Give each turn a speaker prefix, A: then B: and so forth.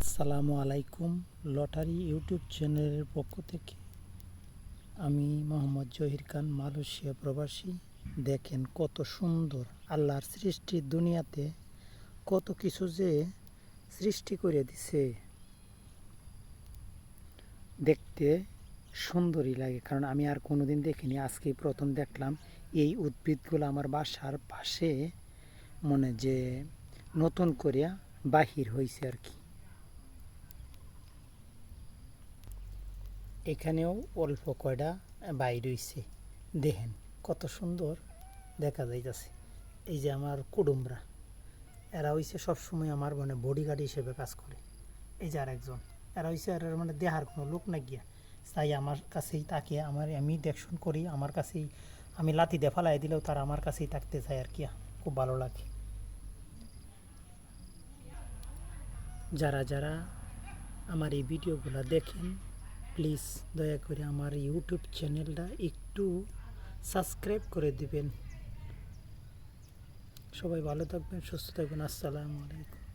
A: আসসালামু আলাইকুম lottery YouTube চ্যানেলের পক্ষ থেকে। আমি মোহাম্মদ জহির খান, মালয়েশিয়া প্রবাসী। দেখেন কত সুন্দর আল্লাহর সৃষ্টির দুনিয়াতে কত কিছু যে সৃষ্টি করে দিছে। দেখতে সুন্দরই লাগে, কারণ আমি আর কোনোদিন দেখিনি। আজকেই প্রথম দেখলাম এই উদ্ভিদগুলো আমার বাসার পাশে মনে যে নতুন করে বাহির হয়েছে আর কি। এখানেও অল্প কয়টা বাইর হইছে দেখেন কত সুন্দর দেখা যাইতেছে। এই যে আমার কুটুমরা এরা হইছে সবসময় আমার মানে বডিগার্ড হিসেবে কাজ করে। এই যে আরেকজন, এরা হইছে এরা মানে দেহার কোনো লোক না গিয়া। তাই আমার কাছেই তাকে আমার আমি দেখশন করি, আমার কাছেই আমি লাথি দিয়ে দিলেও তারা আমার কাছেই থাকতে চায় আর কি, খুব ভালো লাগে। যারা যারা আমার এই ভিডিওগুলো দেখেন প্লিজ দয়া করে আমার ইউটিউব চ্যানেলটা একটু সাবস্ক্রাইব করে দিবেন। সবাই ভালো থাকবেন, সুস্থ থাকবেন। আসসালামু আলাইকুম।